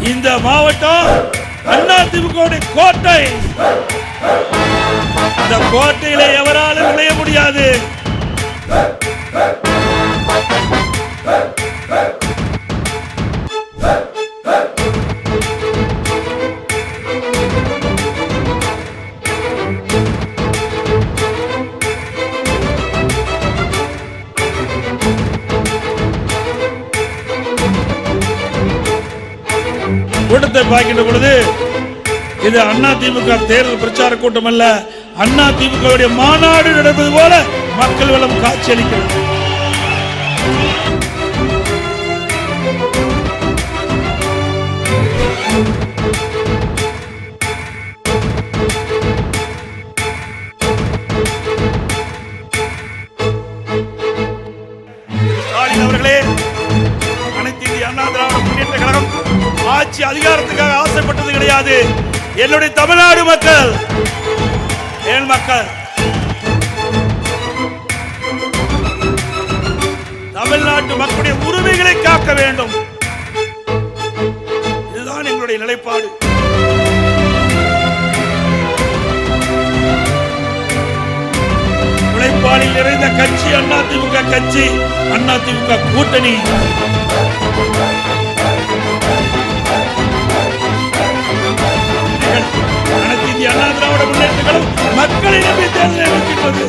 இந்த மாவட்டம் அதிமுக கோட்டை. இந்த கோட்டையில எவராலும் நுழைய முடியாது. கூட்டத்தை பார்க்கின்ற பொழுது இது அண்ணா திமுக தேர்தல் பிரச்சார கூட்டம் அல்ல. அண்ணா திமுக மாநாடு நடப்பது போல மக்கள் வளம் காட்சியளிக்கிறது ஸ்டாலின் அவர்களே அனைத்து இந்திய அண்ணா திராவிட முன்னேற்ற கழகம் ஆட்சி அதிகாரத்துக்காக ஆசைப்பட்டது கிடையாது. என்னுடைய தமிழ்நாடு மக்கள் என் மக்கள். தமிழ்நாட்டு மக்களுடைய உரிமைகளை காக்க வேண்டும். இதுதான் எங்களுடைய நிலைப்பாடு. உழைப்பாளில் நிறைந்த கட்சி அதிமுக கட்சி அதிமுக கூட்டணி. திராவிட முன்னேற்ற மக்களை நம்பி தேர்தலை இருக்கின்றது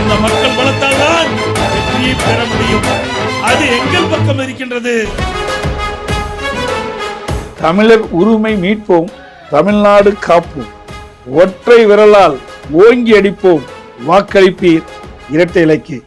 இந்த மக்கள் பலத்தால் தான் வெற்றியை பெற முடியும். அது எங்கள் பக்கம் இருக்கின்றது. தமிழர் உரிமை மீட்போம் தமிழ்நாடு காப்போம். ஒற்றை விரலால் ஓங்கி அடிப்போம். வாக்களிப்பீர் இரட்டை இலக்கிய